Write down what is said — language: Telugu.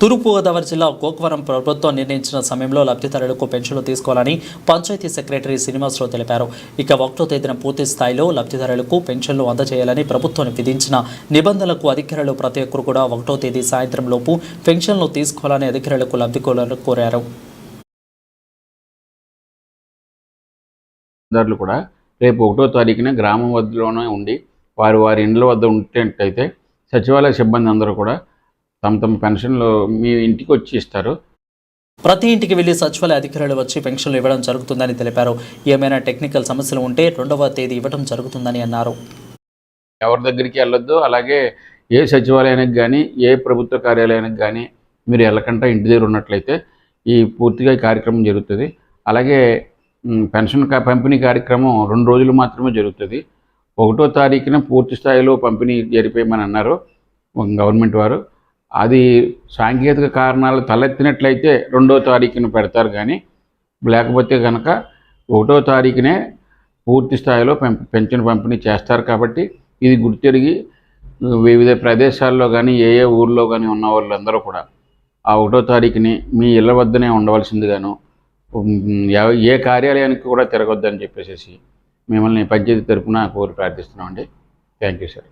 తూర్పుగోదావరి జిల్లా కోకవరం ప్రభుత్వం నిర్ణయించిన సమయంలో లబ్ధిదారులకు పెన్షన్లు తీసుకోవాలని పంచాయతీ సెక్రటరీ శ్రీనివాసరావు తెలిపారు. ఇక ఒకటో తేదీన పూర్తి స్థాయిలో లబ్ధిదారులకు పెన్షన్లు అందజేయాలని ప్రభుత్వం విధించిన నిబంధనలకు అధికారులు ప్రతి ఒక్కరు కూడా ఒకటో తేదీ సాయంత్రం లోపు పెన్షన్లు తీసుకోవాలని అధికారులకు లబ్ధికోలను కోరారు. కూడా రేపు ఒకటో తారీఖున గ్రామం వద్దలోనే ఉండి వారి వారి ఇండ్ల వద్ద ఉంటేటైతే సచివాలయ సిబ్బంది అందరూ కూడా తమ తమ పెన్షన్లు మీ ఇంటికి వచ్చి ఇస్తారు. ప్రతి ఇంటికి వెళ్ళి సచివాలయ అధికారులు వచ్చి పెన్షన్లు ఇవ్వడం జరుగుతుందని తెలిపారు. ఏమైనా టెక్నికల్ సమస్యలు ఉంటే రెండవ తేదీ ఇవ్వడం జరుగుతుందని అన్నారు. ఎవరి దగ్గరికి వెళ్ళొద్దు అలాగే ఏ సచివాలయానికి కానీ ఏ ప్రభుత్వ కార్యాలయానికి కానీ మీరు వెళ్ళకుండా ఇంటి దగ్గర ఉన్నట్లయితే ఈ పూర్తిగా ఈ కార్యక్రమం జరుగుతుంది. అలాగే పెన్షన్ పంపిణీ కార్యక్రమం రెండు రోజులు మాత్రమే జరుగుతుంది. ఒకటో తారీఖున పూర్తి స్థాయిలో పంపిణీ జరిపేయమని అన్నారు. గవర్నమెంట్ వారు. అది సాంకేతిక కారణాలు తలెత్తినట్లయితే రెండో తారీఖున పెడతారు కానీ లేకపోతే కనుక ఒకటో తారీఖునే పూర్తి స్థాయిలో పెం- పెన్షన్ పంపిణీ చేస్తారు కాబట్టి ఇది గుర్తిరిగి వివిధ ప్రదేశాల్లో కానీ ఏ ఏ ఊర్లో కానీ ఉన్న వాళ్ళందరూ కూడా ఆ ఒకటో తారీఖుని మీ ఇళ్ళ వద్దనే ఉండవలసిందిగాను ఏ కార్యాలయానికి కూడా తిరగొద్దని చెప్పేసి మిమ్మల్ని పంచాయతీ తరఫున కోరి ప్రార్థిస్తున్నామండి. Thank you sir.